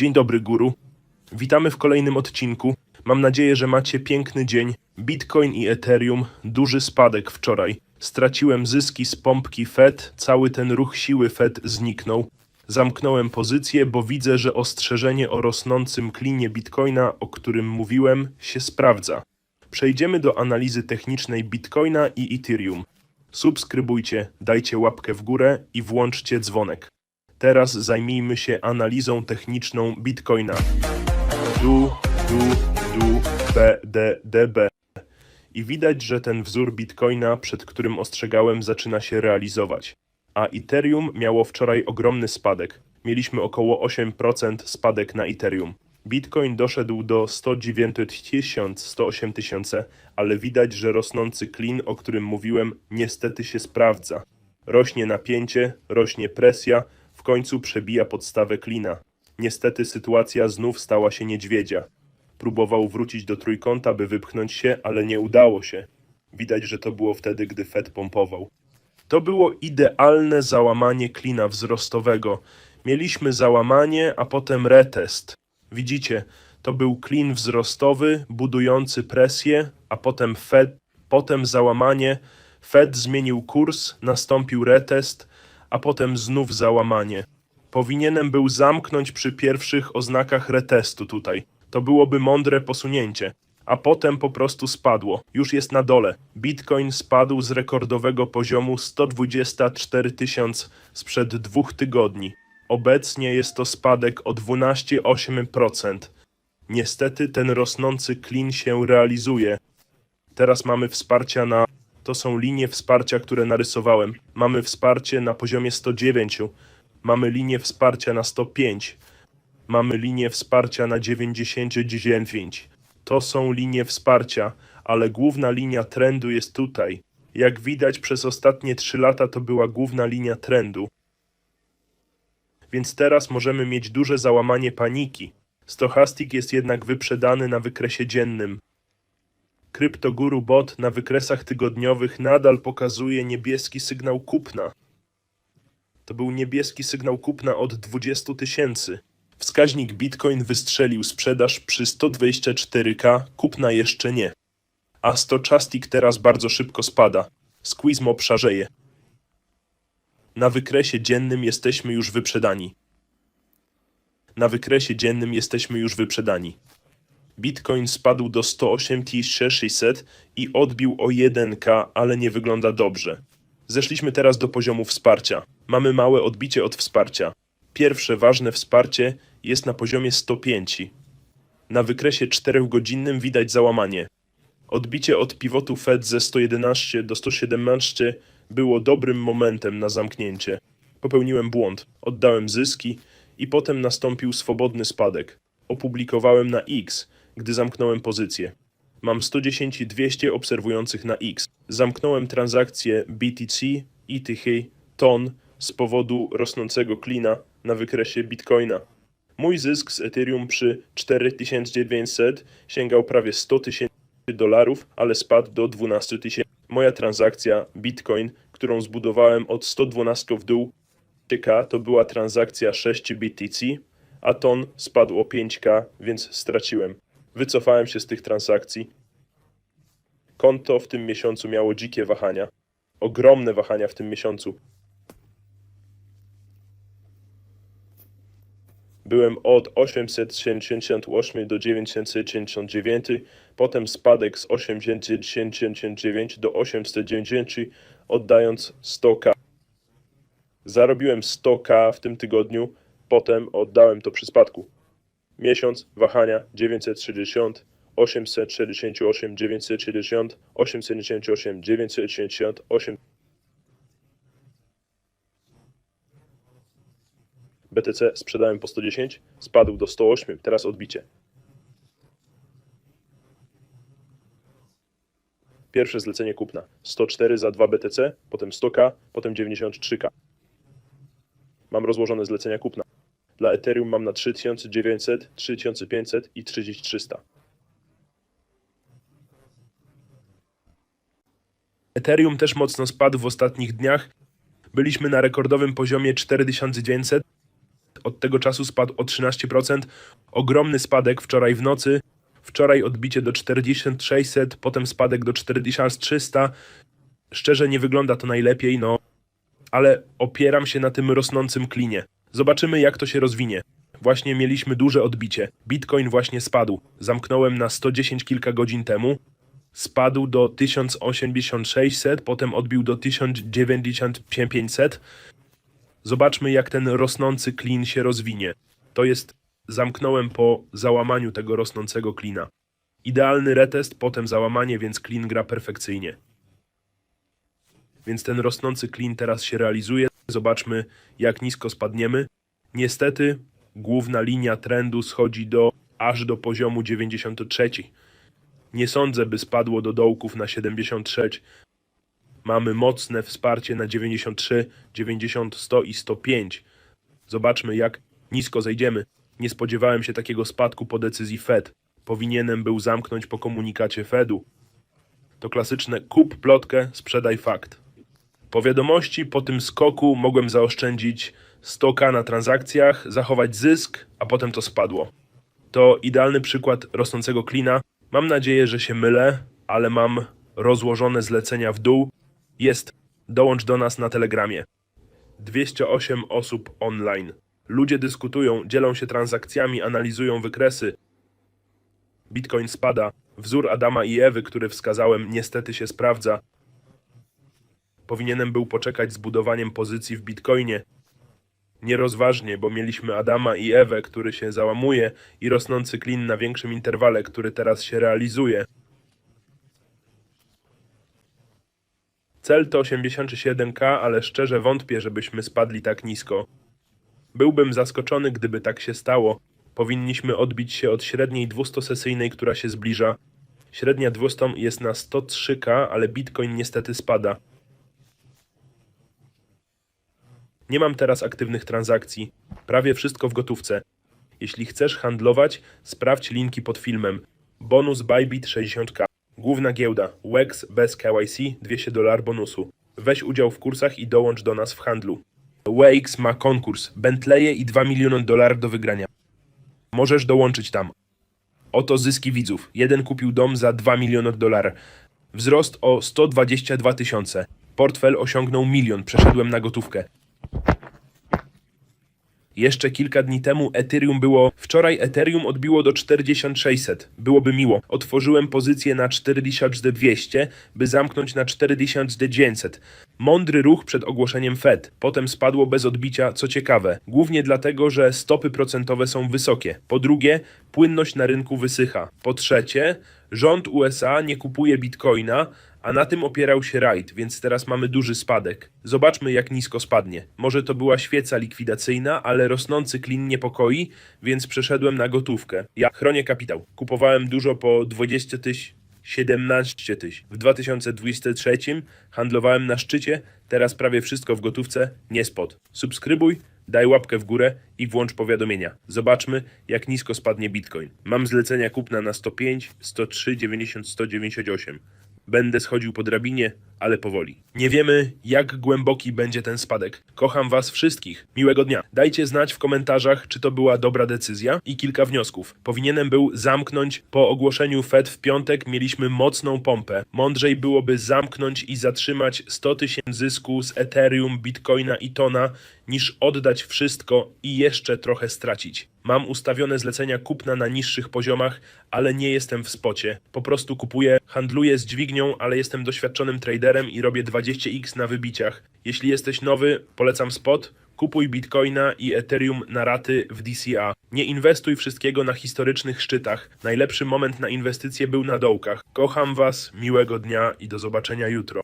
Dzień dobry, guru. Witamy w kolejnym odcinku. Mam nadzieję, że macie piękny dzień. Bitcoin i Ethereum, duży spadek wczoraj. Straciłem zyski z pompki Fed, cały ten ruch siły Fed zniknął. Zamknąłem pozycję, bo widzę, że ostrzeżenie o rosnącym klinie Bitcoina, o którym mówiłem, się sprawdza. Przejdziemy do analizy technicznej Bitcoina i Ethereum. Subskrybujcie, dajcie łapkę w górę i włączcie dzwonek. Teraz zajmijmy się analizą techniczną Bitcoina. Du, du, du, b, d, d, b. I widać, że ten wzór Bitcoina, przed którym ostrzegałem, zaczyna się realizować. A Ethereum miało wczoraj ogromny spadek. Mieliśmy około 8% spadek na Ethereum. Bitcoin doszedł do 109 tysięcy, 108 tysięcy, ale widać, że rosnący klin, o którym mówiłem, niestety się sprawdza. Rośnie napięcie, rośnie presja, w końcu przebija podstawę klina. Niestety sytuacja znów stała się niedźwiedzia. Próbował wrócić do trójkąta, by wypchnąć się, ale nie udało się. Widać, że to było wtedy, gdy Fed pompował. To było idealne załamanie klina wzrostowego. Mieliśmy załamanie, a potem retest. Widzicie, to był klin wzrostowy, budujący presję, a potem Fed, potem załamanie. Fed zmienił kurs, nastąpił retest, a potem znów załamanie. Powinienem był zamknąć przy pierwszych oznakach retestu tutaj. To byłoby mądre posunięcie. A potem po prostu spadło. Już jest na dole. Bitcoin spadł z rekordowego poziomu 124 tysiąc sprzed dwóch tygodni. Obecnie jest to spadek o 12,8%. Niestety ten rosnący klin się realizuje. Teraz mamy wsparcia na. To są linie wsparcia, które narysowałem. Mamy wsparcie na poziomie 109. Mamy linię wsparcia na 105. Mamy linię wsparcia na 99. To są linie wsparcia, ale główna linia trendu jest tutaj. Jak widać, przez ostatnie 3 lata to była główna linia trendu. Więc teraz możemy mieć duże załamanie paniki. Stochastic jest jednak wyprzedany na wykresie dziennym. Kryptoguru bot na wykresach tygodniowych nadal pokazuje niebieski sygnał kupna. To był niebieski sygnał kupna od 20 tysięcy. Wskaźnik Bitcoin wystrzelił sprzedaż przy 124k, kupna jeszcze nie. A Stochastic teraz bardzo szybko spada. Squeeze szarzeje. Na wykresie dziennym jesteśmy już wyprzedani. Na wykresie dziennym jesteśmy już wyprzedani. Bitcoin spadł do 108 600 i odbił o 1k, ale nie wygląda dobrze. Zeszliśmy teraz do poziomu wsparcia. Mamy małe odbicie od wsparcia. Pierwsze ważne wsparcie jest na poziomie 105. Na wykresie 4-godzinnym widać załamanie. Odbicie od pivotu Fed ze 111 do 117 było dobrym momentem na zamknięcie. Popełniłem błąd, oddałem zyski i potem nastąpił swobodny spadek. Opublikowałem na X, gdy zamknąłem pozycję. Mam 110 i 200 obserwujących na X. Zamknąłem transakcję BTC, ETH, TON z powodu rosnącego klina na wykresie Bitcoina. Mój zysk z Ethereum przy 4900 sięgał prawie 100 tysięcy dolarów, ale spadł do 12 tysięcy. Moja transakcja Bitcoin, którą zbudowałem od 112 w dół, K to była transakcja 6 BTC, a ton spadł o 5K, więc straciłem. Wycofałem się z tych transakcji. Konto w tym miesiącu miało dzikie wahania. Ogromne wahania w tym miesiącu. Byłem od 878 do 979, potem spadek z 899 do 890, oddając 100k. Zarobiłem 100k w tym tygodniu, potem oddałem to przy spadku. Miesiąc, wahania 960, 868, 970, 878, 978, BTC sprzedałem po 110, spadł do 108, teraz odbicie. Pierwsze zlecenie kupna 104 za 2 BTC, potem 100k, potem 93k. Mam rozłożone zlecenia kupna. Dla Ethereum mam na 3900, 3500 i 3300. Ethereum też mocno spadł w ostatnich dniach. Byliśmy na rekordowym poziomie 4900, Od tego czasu spadł o 13%. Ogromny spadek wczoraj w nocy. Wczoraj odbicie do 4600, potem spadek do 4300. Szczerze nie wygląda to najlepiej, no, ale opieram się na tym rosnącym klinie. Zobaczymy, jak to się rozwinie. Właśnie mieliśmy duże odbicie. Bitcoin właśnie spadł. Zamknąłem na 110 kilka godzin temu. Spadł do 1086, potem odbił do 109500. Zobaczmy, jak ten rosnący klin się rozwinie. To jest, zamknąłem po załamaniu tego rosnącego klina. Idealny retest, potem załamanie, więc klin gra perfekcyjnie. Więc ten rosnący klin teraz się realizuje. Zobaczmy, jak nisko spadniemy. Niestety, główna linia trendu schodzi do aż do poziomu 93. Nie sądzę, by spadło do dołków na 73. Mamy mocne wsparcie na 93, 90, 100 i 105. Zobaczmy, jak nisko zejdziemy. Nie spodziewałem się takiego spadku po decyzji Fed. Powinienem był zamknąć po komunikacie Fedu. To klasyczne kup plotkę, sprzedaj fakt. Po wiadomości po tym skoku mogłem zaoszczędzić 100k na transakcjach, zachować zysk, a potem to spadło. To idealny przykład rosnącego klina. Mam nadzieję, że się mylę, ale mam rozłożone zlecenia w dół. Jest, dołącz do nas na Telegramie. 208 osób online. Ludzie dyskutują, dzielą się transakcjami, analizują wykresy. Bitcoin spada. Wzór Adama i Ewy, który wskazałem, niestety się sprawdza. Powinienem był poczekać z budowaniem pozycji w Bitcoinie. Nierozważnie, bo mieliśmy Adama i Ewę, który się załamuje, i rosnący klin na większym interwale, który teraz się realizuje. Cel to 87k, ale szczerze wątpię, żebyśmy spadli tak nisko. Byłbym zaskoczony, gdyby tak się stało. Powinniśmy odbić się od średniej 200-sesyjnej, która się zbliża. Średnia 200 jest na 103k, ale Bitcoin niestety spada. Nie mam teraz aktywnych transakcji. Prawie wszystko w gotówce. Jeśli chcesz handlować, sprawdź linki pod filmem. Bonus Bybit 60k. Główna giełda. WEX bez KYC 200 dolar bonusu. Weź udział w kursach i dołącz do nas w handlu. WEX ma konkurs. Bentleye i 2 miliony dolarów do wygrania. Możesz dołączyć tam. Oto zyski widzów. Jeden kupił dom za 2 miliony dolarów. Wzrost o 122 tysiące. Portfel osiągnął milion. Przeszedłem na gotówkę. Jeszcze kilka dni temu Ethereum było. Wczoraj Ethereum odbiło do 4600. Byłoby miło. Otworzyłem pozycję na 4200, by zamknąć na 4900. Mądry ruch przed ogłoszeniem Fed. Potem spadło bez odbicia, co ciekawe. Głównie dlatego, że stopy procentowe są wysokie. Po drugie, płynność na rynku wysycha. Po trzecie, rząd USA nie kupuje bitcoina, a na tym opierał się rajd, więc teraz mamy duży spadek. Zobaczmy, jak nisko spadnie. Może to była świeca likwidacyjna, ale rosnący klin niepokoi, więc przeszedłem na gotówkę. Ja chronię kapitał. Kupowałem dużo po 20 tysięcy. 17 tysięcy. W 2023 handlowałem na szczycie, teraz prawie wszystko w gotówce, nie spot. Subskrybuj, daj łapkę w górę i włącz powiadomienia. Zobaczmy, jak nisko spadnie Bitcoin. Mam zlecenia kupna na 105, 103, 90, 198. Będę schodził po drabinie, ale powoli. Nie wiemy, jak głęboki będzie ten spadek. Kocham Was wszystkich. Miłego dnia. Dajcie znać w komentarzach, czy to była dobra decyzja i kilka wniosków. Powinienem był zamknąć po ogłoszeniu Fed w piątek. Mieliśmy mocną pompę. Mądrzej byłoby zamknąć i zatrzymać 100 tysięcy zysku z Ethereum, Bitcoina i Tona, niż oddać wszystko i jeszcze trochę stracić. Mam ustawione zlecenia kupna na niższych poziomach, ale nie jestem w spocie. Po prostu kupuję, handluję z dźwignią, ale jestem doświadczonym traderem i robię 20x na wybiciach. Jeśli jesteś nowy, polecam spot. Kupuj bitcoina i Ethereum na raty w DCA. Nie inwestuj wszystkiego na historycznych szczytach. Najlepszy moment na inwestycje był na dołkach. Kocham Was, miłego dnia i do zobaczenia jutro.